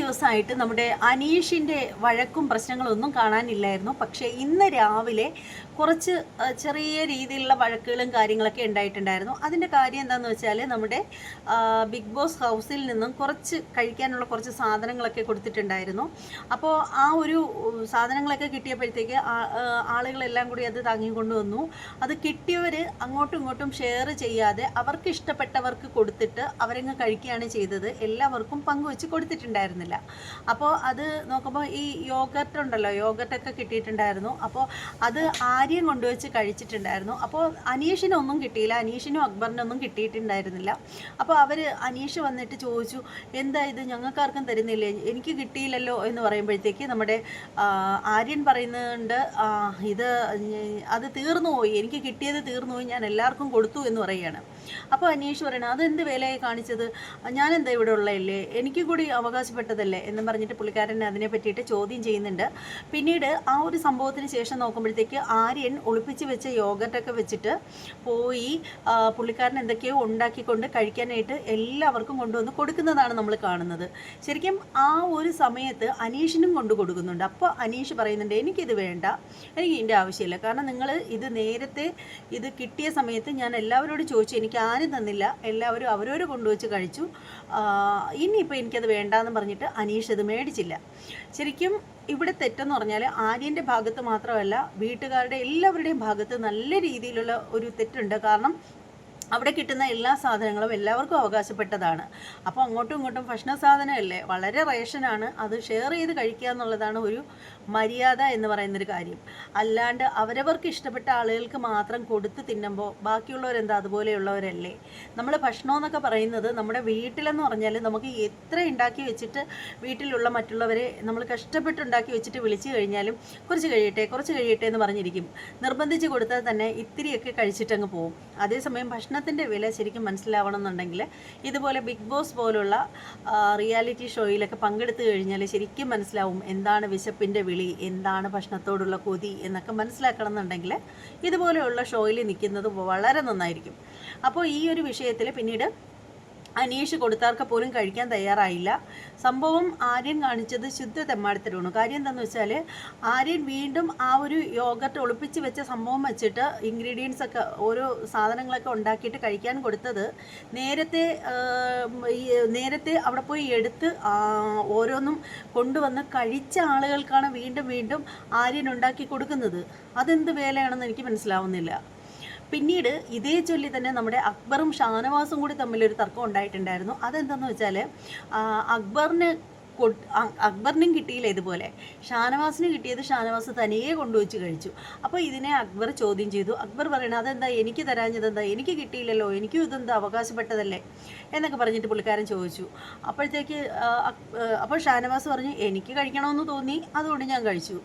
ദിവസമായിട്ട് നമ്മുടെ അനീഷിന്റെ വഴക്കും പ്രശ്നങ്ങളൊന്നും കാണാനില്ലായിരുന്നു. പക്ഷേ ഇന്ന് രാവിലെ കുറച്ച് ചെറിയ രീതിയിലുള്ള വഴക്കുകളും കാര്യങ്ങളൊക്കെ ഉണ്ടായിട്ടുണ്ടായിരുന്നു. അതിന്റെ കാര്യം എന്താണെന്ന് വെച്ചാൽ നമ്മുടെ ബിഗ് ബോസ് ഹൗസിൽ നിന്നും കുറച്ച് കഴിക്കാനുള്ള കുറച്ച് സാധനങ്ങളൊക്കെ കൊടുത്തിട്ടുണ്ടായിരുന്നു. അപ്പോൾ ആ ഒരു സാധനങ്ങളൊക്കെ കിട്ടിയപ്പോഴത്തേക്ക് ആളുകളെല്ലാം കൂടി അത് താങ്ങിക്കൊണ്ട് വന്നു അത് കിട്ടിയവർ അങ്ങോട്ടും ഇങ്ങോട്ടും ഷെയർ ചെയ്യാതെ അവർക്ക് ഇഷ്ടപ്പെട്ടവർക്ക് കൊടുത്തിട്ട് അവരങ്ങ് കഴിക്കുകയാണ് ചെയ്തത്. എല്ലാവർക്കും പങ്കുവെച്ച് കൊടുത്തിട്ടുണ്ടായിരുന്നില്ല. അപ്പോൾ അത് നോക്കുമ്പോൾ ഈ യോഗർട്ട് ഉണ്ടല്ലോ യോഗർട്ടൊക്കെ കിട്ടിയിട്ടുണ്ടായിരുന്നു. അപ്പോൾ അത് ആര്യം കൊണ്ടുവച്ച് കഴിച്ചിട്ടുണ്ടായിരുന്നു. അപ്പോൾ അനീഷിനൊന്നും കിട്ടിയില്ല അനീഷിനും അക്ബറിനൊന്നും കിട്ടിയിട്ടുണ്ടായിരുന്നില്ല. അപ്പോൾ അവർ അനീഷ് വന്നിട്ട് ചോദിച്ചു എന്താ ഇത്? ഞങ്ങൾക്കാർക്കും തരുന്നില്ലേ? എനിക്ക് കിട്ടിയില്ലല്ലോ എന്ന് പറയുമ്പോഴത്തേക്ക് നമ്മുടെ ആര്യൻ പറയുന്നുണ്ട് ഇത് അത് തീർന്നു പോയി. എനിക്ക് കിട്ടിയത് തീർന്നു പോയി. ഞാൻ എല്ലാവർക്കും കൊടുത്തു എന്ന് പറയുകയാണ്. അപ്പോൾ അനീഷ് പറയണം അതെന്ത് വിലയായി കാണിച്ചത്? ഞാനെന്താ ഇവിടെ ഉള്ളതല്ലേ? എനിക്ക് കൂടി അവകാശപ്പെട്ടതല്ലേ എന്ന് പറഞ്ഞിട്ട് പുള്ളിക്കാരൻ അതിനെ പറ്റിയിട്ട് ചോദ്യം ചെയ്യുന്നുണ്ട്. പിന്നീട് ആ ഒരു സംഭവത്തിന് ശേഷം നോക്കുമ്പോഴത്തേക്ക് ആര്യൻ ഒളിപ്പിച്ച് വെച്ച യോഗട്ടൊക്കെ വെച്ചിട്ട് പോയി പുള്ളിക്കാരൻ എന്തൊക്കെയോ ഉണ്ടാക്കിക്കൊണ്ട് കഴിക്കാനായിട്ട് എല്ലാവർക്കും കൊണ്ടുവന്ന് കൊടുക്കുന്നതാണ് നമ്മൾ കാണുന്നത്. ശരിക്കും ആ ഒരു സമയത്ത് അനീഷിനും കൊണ്ട് കൊടുക്കുന്നുണ്ട്. അപ്പോൾ അനീഷ് പറയുന്നുണ്ട് എനിക്കിത് വേണ്ട. എനിക്ക് ഇതിന്റെ ആവശ്യമില്ല. കാരണം നിങ്ങൾ ഇത് നേരത്തെ ഇത് കിട്ടിയ സമയത്ത് ഞാൻ എല്ലാവരോടും ചോദിച്ചു. എനിക്ക് ആരും തന്നില്ല. എല്ലാവരും അവരോട് കൊണ്ടുവച്ച് കഴിച്ചു. ഇനിയിപ്പോൾ എനിക്കത് വേണ്ടാന്ന് പറഞ്ഞിട്ട് അനീഷ് ഇത് മേടിച്ചില്ല. ശരിക്കും ഇവിടെ തെറ്റെന്ന് പറഞ്ഞാൽ ആര്യന്റെ ഭാഗത്ത് മാത്രമല്ല വീട്ടുകാരുടെ എല്ലാവരുടെയും ഭാഗത്ത് നല്ല രീതിയിലുള്ള ഒരു തെറ്റുണ്ട്. കാരണം അവിടെ കിട്ടുന്ന എല്ലാ സാധനങ്ങളും എല്ലാവർക്കും അവകാശപ്പെട്ടതാണ്. അപ്പോൾ അങ്ങോട്ടും ഇങ്ങോട്ടും ഭക്ഷണ സാധനമല്ലേ? വളരെ റേഷനാണ് അത് ഷെയർ ചെയ്ത് കഴിക്കുക എന്നുള്ളതാണ് ഒരു മര്യാദ എന്ന് പറയുന്നൊരു കാര്യം. അല്ലാണ്ട് അവരവർക്ക് ഇഷ്ടപ്പെട്ട ആളുകൾക്ക് മാത്രം കൊടുത്ത് തിന്നുമ്പോൾ ബാക്കിയുള്ളവരെന്താ? അതുപോലെയുള്ളവരല്ലേ? നമ്മൾ ഭക്ഷണം എന്നൊക്കെ പറയുന്നത് നമ്മുടെ വീട്ടിലെന്ന് പറഞ്ഞാൽ നമുക്ക് എത്ര ഉണ്ടാക്കി വെച്ചിട്ട് വീട്ടിലുള്ള മറ്റുള്ളവരെ നമ്മൾ കഷ്ടപ്പെട്ട് ഉണ്ടാക്കി വെച്ചിട്ട് വിളിച്ചു കഴിഞ്ഞാലും കുറച്ച് കഴിയട്ടെ കുറച്ച് കഴിയട്ടെ എന്ന് പറഞ്ഞിരിക്കും. നിർബന്ധിച്ച് കൊടുത്താൽ തന്നെ ഇത്തിരിയൊക്കെ കഴിച്ചിട്ടങ്ങ് പോകും അതേസമയം ഭക്ഷണത്തിന്റെ വില ശരിക്കും മനസ്സിലാവണം എന്നുണ്ടെങ്കിൽ ഇതുപോലെ ബിഗ് ബോസ് പോലുള്ള റിയാലിറ്റി ഷോയിലൊക്കെ പങ്കെടുത്തു കഴിഞ്ഞാൽ ശരിക്കും മനസ്സിലാവും എന്താണ് വിശപ്പിന്റെ വിളി എന്താണ് ഭക്ഷണത്തോടുള്ള കൊതി എന്നൊക്കെ മനസ്സിലാക്കണം എന്നുണ്ടെങ്കിൽ ഇതുപോലെയുള്ള ഷോയിൽ നിൽക്കുന്നത് വളരെ നന്നായിരിക്കും. അപ്പോൾ ഈ ഒരു വിഷയത്തിൽ പിന്നീട് അനീഷ് കൊടുത്താർക്ക് പോലും കഴിക്കാൻ തയ്യാറായില്ല. സംഭവം ആര്യൻ കാണിച്ചത് ശുദ്ധ തെമ്മാടിത്തരമാണ് കാര്യം എന്താണെന്ന് വെച്ചാൽ ആര്യൻ വീണ്ടും ആ ഒരു യോഗട്ട് ഒളിപ്പിച്ച് വെച്ച സംഭവം വെച്ചിട്ട് ഇൻഗ്രീഡിയൻസ് ഒക്കെ ഓരോ സാധനങ്ങളൊക്കെ ഉണ്ടാക്കിയിട്ട് കഴിക്കാൻ കൊടുത്തത് നേരത്തെ നേരത്തെ അവിടെ പോയി എടുത്ത് ഓരോന്നും കൊണ്ടുവന്ന് കഴിച്ച ആളുകൾക്കാണ് വീണ്ടും വീണ്ടും ആര്യൻ ഉണ്ടാക്കി കൊടുക്കുന്നത്. അതെന്ത് വേലയാണെന്ന് എനിക്ക് മനസ്സിലാവുന്നില്ല. പിന്നീട് ഇതേ ചൊല്ലി തന്നെ നമ്മുടെ അക്ബറും ഷാനവാസും കൂടി തമ്മിലൊരു തർക്കം ഉണ്ടായിട്ടുണ്ടായിരുന്നു. അതെന്താണെന്ന് വെച്ചാൽ അക്ബറിന് അക്ബറിനും കിട്ടിയില്ല ഇതുപോലെ. ഷാനവാസിന് കിട്ടിയത് ഷാനവാസ് തനിയെ കൊണ്ടുവച്ച് കഴിച്ചു. അപ്പോൾ ഇതിനെ അക്ബർ ചോദ്യം ചെയ്തു. അക്ബർ പറയണത് അതെന്താ? എനിക്ക് തരാഞ്ഞത് എന്താ? എനിക്ക് കിട്ടിയില്ലല്ലോ. എനിക്കും ഇതെന്താ? അവകാശപ്പെട്ടതല്ലേ? എന്നൊക്കെ പറഞ്ഞിട്ട് പുള്ളിക്കാരൻ ചോദിച്ചു. അപ്പോഴത്തേക്ക് അപ്പോൾ ഷാനവാസ് പറഞ്ഞു എനിക്ക് കഴിക്കണമെന്ന് തോന്നി. അതുകൊണ്ട് ഞാൻ കഴിച്ചു.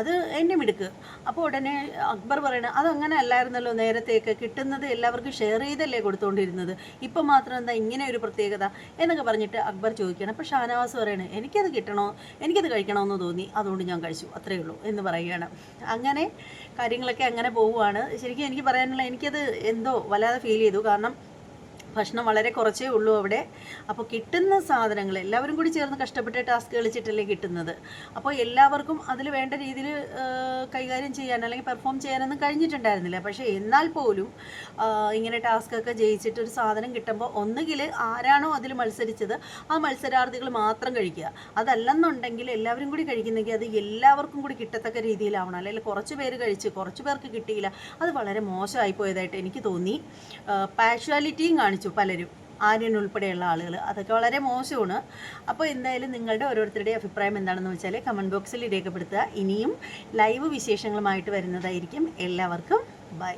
അത് എന്നെ മിടുക്ക്. അപ്പോൾ ഉടനെ അക്ബർ പറയണത് അതങ്ങനെ അല്ലായിരുന്നല്ലോ. നേരത്തെയൊക്കെ കിട്ടുന്നത് എല്ലാവർക്കും ഷെയർ ചെയ്തല്ലേ കൊടുത്തുകൊണ്ടിരുന്നത് ഇപ്പം മാത്രം എന്താ ഇങ്ങനെ ഒരു പ്രത്യേകത? എന്നൊക്കെ പറഞ്ഞിട്ട് അക്ബർ ചോദിക്കണം അപ്പോൾ ഷാനവാസ് പറയണ എനിക്കത് കിട്ടണോ? എനിക്കത് കഴിക്കണമെന്ന് തോന്നി. അതുകൊണ്ട് ഞാൻ കഴിച്ചു. അത്രയേ ഉള്ളൂ എന്ന് പറയുകയാണ്. അങ്ങനെ കാര്യങ്ങളൊക്കെ അങ്ങനെ പോവുകയാണ്. ശരിക്കും എനിക്ക് പറയാനുള്ള എനിക്കത് എന്തോ വല്ലാതെ ഫീൽ ചെയ്തു. കാരണം ഭക്ഷണം വളരെ കുറച്ചേ ഉള്ളൂ അവിടെ. അപ്പോൾ കിട്ടുന്ന സാധനങ്ങൾ എല്ലാവരും കൂടി ചേർന്ന് കഷ്ടപ്പെട്ട് ടാസ്ക് കളിച്ചിട്ടല്ലേ കിട്ടുന്നത്. അപ്പോൾ എല്ലാവർക്കും അതിൽ വേണ്ട രീതിയിൽ കൈകാര്യം ചെയ്യാൻ അല്ലെങ്കിൽ പെർഫോം ചെയ്യാനൊന്നും കഴിഞ്ഞിട്ടുണ്ടായിരുന്നില്ല. പക്ഷേ എന്നാൽ പോലും ഇങ്ങനെ ടാസ്ക് ഒക്കെ ജയിച്ചിട്ട് ഒരു സാധനം കിട്ടുമ്പോൾ ഒന്നുകിൽ ആരാണോ അതിൽ മത്സരിച്ചത് ആ മത്സരാർത്ഥികൾ മാത്രം കഴിക്കുക. അതല്ലെന്നുണ്ടെങ്കിൽ എല്ലാവരും കൂടി കഴിക്കുന്നെങ്കിൽ അത് എല്ലാവർക്കും കൂടി കിട്ടത്തക്ക രീതിയിലാവണം. അല്ലെങ്കിൽ കുറച്ച് പേര് കഴിച്ച് കുറച്ച് പേർക്ക് കിട്ടിയില്ല. അത് വളരെ മോശമായി പോയതായിട്ട് എനിക്ക് തോന്നി. പാഷ്വാലിറ്റിയും കാണിച്ചു. പലരും. ആര്യൻ ഉൾപ്പെടെയുള്ള ആളുകൾ അതൊക്കെ വളരെ മോശമാണ്. അപ്പോൾ എന്തായാലും നിങ്ങളുടെ ഓരോരുത്തരുടെ അഭിപ്രായം എന്താണെന്ന് വെച്ചാൽ കമന്റ് ബോക്സിൽ രേഖപ്പെടുത്തുക. ഇനിയും ലൈവ് വിശേഷങ്ങളുമായിട്ട് വരുന്നതായിരിക്കും. എല്ലാവർക്കും ബൈ